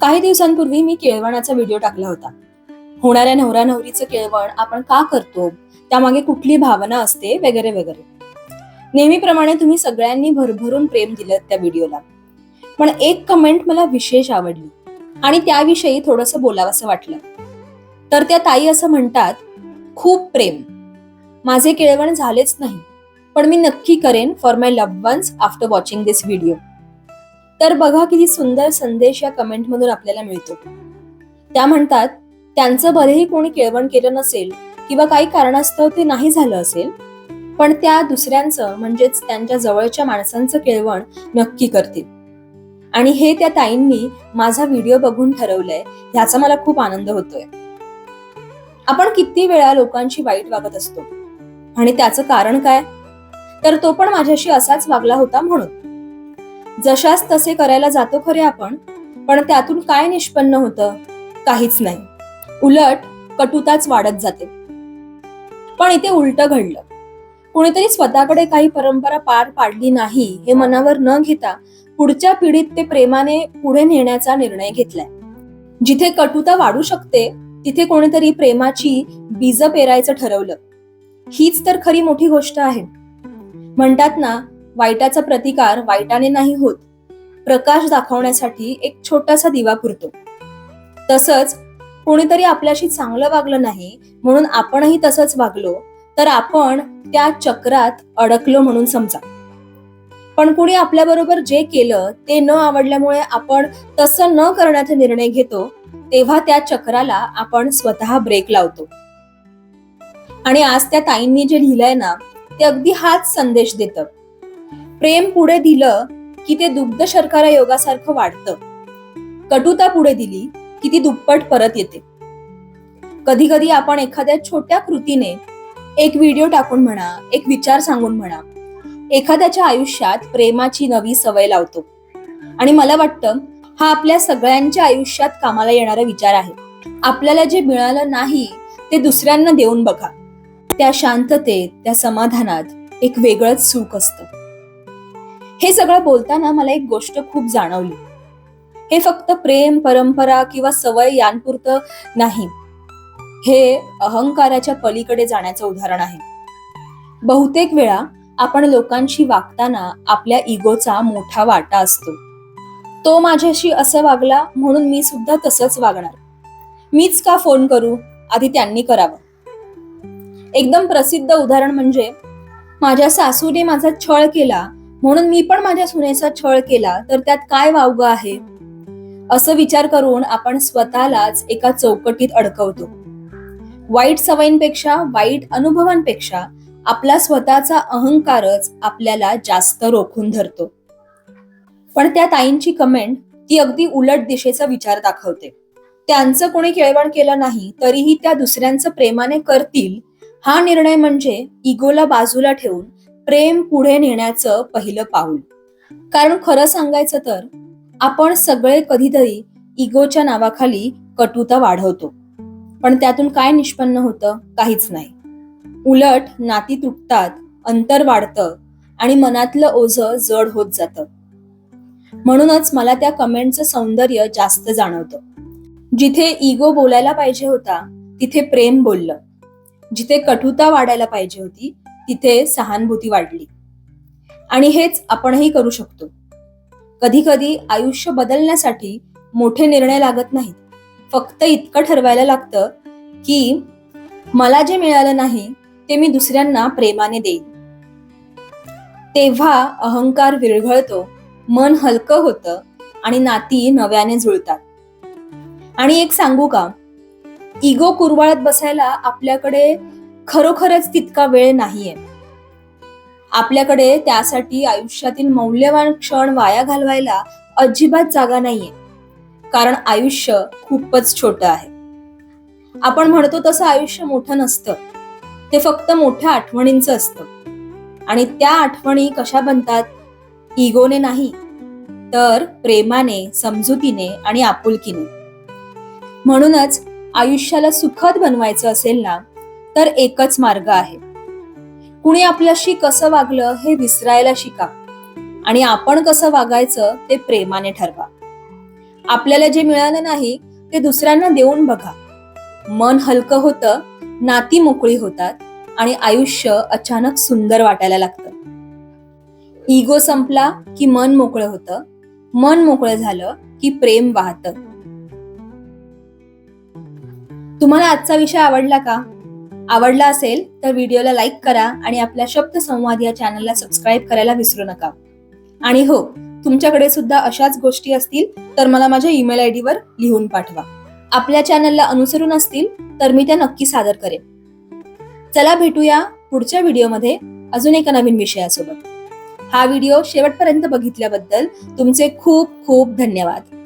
काही दिवसांपूर्वी मी केळवणाचा व्हिडिओ टाकला होता. होणाऱ्या नवरा नवरीचं केळवण आपण का करतो? त्यामागे कुठली भावना असते? वगैरे वगैरे. नेहमीप्रमाणे तुम्ही सगळ्यांनी भरभरून प्रेम दिलं त्या व्हिडिओला. पण एक कमेंट मला विशेष आवडली आणि त्याविषयी थोडंसं बोलावंसं वाटलं. तर त्या ताई असं म्हणतात खूप प्रेम. माझे केळवण झालेच नाही पण मी नक्की करेन for my love once after watching this video तर बघा किती सुंदर संदेश या कमेंटमधून आपल्याला मिळतो. त्या म्हणतात त्यांचं भलेही कोणी केळवण केलं नसेल किंवा काही कारणास्तव ते नाही झालं असेल पण त्या दुसऱ्यांचं म्हणजेच त्यांच्या जवळच्या माणसांचं केळवण नक्की करतील. आणि हे त्या ताईंनी माझा व्हिडिओ बघून ठरवलंय ह्याचा मला खूप आनंद होतोय. आपण किती वेळा लोकांशी वाईट वागत असतो. आणि त्याचं कारण काय? तर तो पण माझ्याशी असाच वागला होता म्हणून. जशास तसे करायला जातो खरे आपण पण त्यातून काय निष्पन्न होतं? काहीच नाही. उलट कटुताच वाढत जाते. पण इथे उलट घडलं. कुणीतरी स्वतःकडे काही परंपरा पार पाडली नाही हे मनावर न घेता पुढच्या पिढीत ते प्रेमाने पुढे नेण्याचा निर्णय घेतलाय. जिथे कटुता वाढू शकते तिथे कोणीतरी प्रेमाची बीज पेरायचं ठरवलं. हीच तर खरी मोठी गोष्ट आहे. म्हणतात ना वाईटाचा प्रतिकार वाईटाने नाही होत. प्रकाश दाखवण्यासाठी एक छोटासा दिवा पुरतो. तसंच कोणीतरी आपल्याशी चांगलं वागलं नाही म्हणून आपणही तसंच वागलो तर आपण त्या चक्रात अडकलो म्हणून समजा. पण कुणी आपल्याबरोबर जे केलं ते न आवडल्यामुळे आपण तसं न करण्याचा निर्णय घेतो तेव्हा त्या चक्राला आपण स्वतः ब्रेक लावतो. आणि आज त्या ताईंनी जे लिहिलंय ना ते अगदी हाच संदेश देतं. प्रेम पुढे दिलं की ते दुग्ध शर्करा योगासारखं वाढतं. कटुता पुढे दिली की ती दुप्पट परत येते. कधी कधी आपण एखाद्या छोट्या कृतीने एक व्हिडिओ टाकून म्हणा एक विचार सांगून म्हणा एखाद्याच्या आयुष्यात प्रेमाची नवी सवय लावतो. आणि मला वाटतं हा आपल्या सगळ्यांच्या आयुष्यात कामाला येणारा विचार आहे. आपल्याला जे मिळालं नाही ते दुसऱ्यांना देऊन बघा. त्या शांततेत त्या समाधानात एक वेगळंच सुख असतं. हे सगळं बोलताना मला एक गोष्ट खूप जाणवली. हे फक्त प्रेम परंपरा किंवा सवय यांपुरतं नाही. हे अहंकाराच्या पलीकडे जाण्याचं उदाहरण आहे. बहुतेक वेळा आपण लोकांशी वागताना आपल्या इगोचा मोठा वाटा असतो. तो माझ्याशी असं वागला म्हणून मी सुद्धा तसंच वागणार. मीच का फोन करू? आधी त्यांनी करावं. एकदम प्रसिद्ध उदाहरण म्हणजे माझ्या सासूने माझा छळ केला म्हणून मी पण माझ्या सुनेचा छळ केला तर त्यात काय वावगं आहे? असं विचार करून आपण स्वतःलाच एका चौकटीत अडकवतो. वाईट सवयींपेक्षा वाईट अनुभवांपेक्षा आपला स्वतःचा अहंकारच आपल्याला जास्त रोखून धरतो. पण त्या ताईंची कमेंट ती अगदी उलट दिशेचा विचार दाखवते. त्यांचं कोणी केळवण केलं नाही तरीही त्या दुसऱ्यांचं प्रेमाने करतील हा निर्णय म्हणजे इगोला बाजूला ठेवून प्रेम पुढे नेण्याचं पहिलं पाऊल. कारण खरं सांगायचं तर आपण सगळे कधीतरी इगोच्या नावाखाली कटुता वाढवतो. पण त्यातून काय निष्पन्न होतं काहीच नाही. उलट नाती तुटतात अंतर वाढतं आणि मनातलं ओझं जड होत जातं. म्हणूनच मला त्या कमेंटचं सौंदर्य जास्त जाणवतं. जिथे इगो बोलायला पाहिजे होता तिथे प्रेम बोललं. जिथे कटुता वाढायला पाहिजे होती तिथे सहानुभूती वाढली. आणि हेच आपणही करू शकतो. कधी कधी आयुष्य बदलण्यासाठी मोठे निर्णय लागत नाहीत. फक्त इतकं ठरवायला लागतं की मला जे मिळालं नाही ते मी दुसऱ्यांना प्रेमाने देईन. तेव्हा अहंकार विरघळतो मन हलकं होतं आणि नाती नव्याने जुळतात. आणि एक सांगू का? इगो कुरवाळत बसायला आपल्याकडे खरोखरच तितका वेळ नाहीये. आपल्याकडे त्यासाठी आयुष्यातील मौल्यवान क्षण वाया घालवायला अजिबात जागा नाहीये. कारण आयुष्य खूपच छोट आहे. आपण म्हणतो तसं आयुष्य मोठं नसतं. ते फक्त मोठ्या आठवणींचं असतं. आणि त्या आठवणी कशा बनतात? इगोने नाही तर प्रेमाने समजुतीने आणि आपुलकीने. म्हणूनच आयुष्याला सुखद बनवायचं असेल ना तर एकच मार्ग आहे. कुणी आपल्याशी कसं वागलं हे विसरायला शिका. आणि आपण कसं वागायचं ते प्रेमाने ठरवा. आपल्याला जे मिळालं नाही ते दुसऱ्यांना देऊन बघा. मन हलकं होतं नाती मोकळी होतात आणि आयुष्य अचानक सुंदर वाटायला लागतं. इगो संपला की मन मोकळं होतं. मन मोकळं झालं की प्रेम वाहतं. तुम्हाला आजचा विषय आवडला का? आवडला असेल तर व्हिडिओला लाईक करा आणि आपल्या शब्द संवाद या चॅनलला सबस्क्राईब करायला विसरू नका. आणि हो तुमच्याकडे सुद्धा अशाच गोष्टी असतील तर मला माझ्या ईमेल आय वर लिहून पाठवा. आपल्या चॅनलला अनुसरून असतील तर मी त्या नक्की सादर करेन. चला भेटूया पुढच्या व्हिडिओमध्ये अजून एका नवीन विषयासोबत. हा व्हिडिओ शेवटपर्यंत बघितल्याबद्दल तुमचे खूप खूप धन्यवाद.